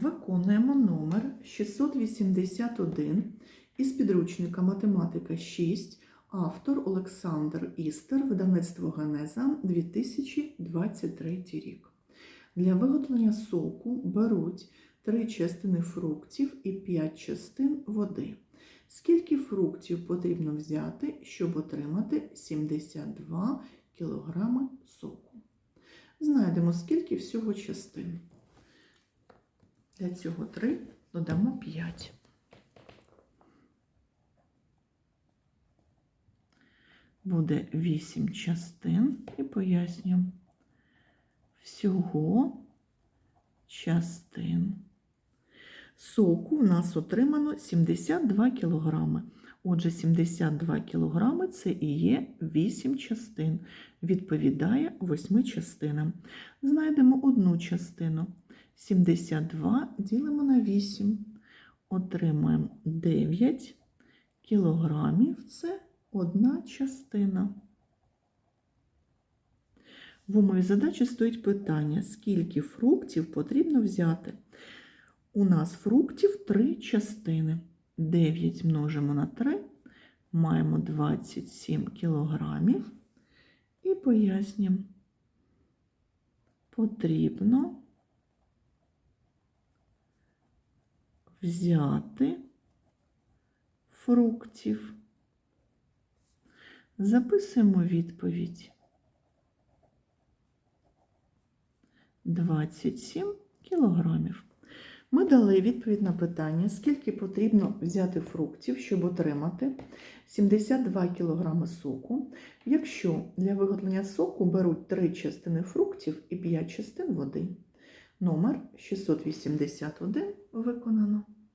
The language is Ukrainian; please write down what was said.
Виконуємо номер 681 із підручника Математика 6, автор Олександр Істер, видавництво Генеза 2023 рік. Для виготовлення соку беруть 3 частини фруктів і 5 частин води. Скільки фруктів потрібно взяти, щоб отримати 72 кг соку? Знайдемо, скільки всього частин. Для цього 3 додамо 5. Буде 8 частин і пояснюємо. Всього частин. Соку у нас отримано 72 кг. Отже, 72 кг це і є 8 частин. Відповідає 8 частинам. Знайдемо одну частину. 72 ділимо на 8. Отримаємо 9 кілограмів. Це одна частина. В умові задачі стоїть питання, скільки фруктів потрібно взяти. У нас фруктів 3 частини. 9 множимо на 3, маємо 27 кілограмів. І пояснюємо, потрібно взяти фруктів. Записуємо відповідь. 27 кілограмів. Ми дали відповідь на питання, скільки потрібно взяти фруктів, щоб отримати 72 кг соку, якщо для виготовлення соку беруть 3 частини фруктів і 5 частин води. Номер 681 виконано.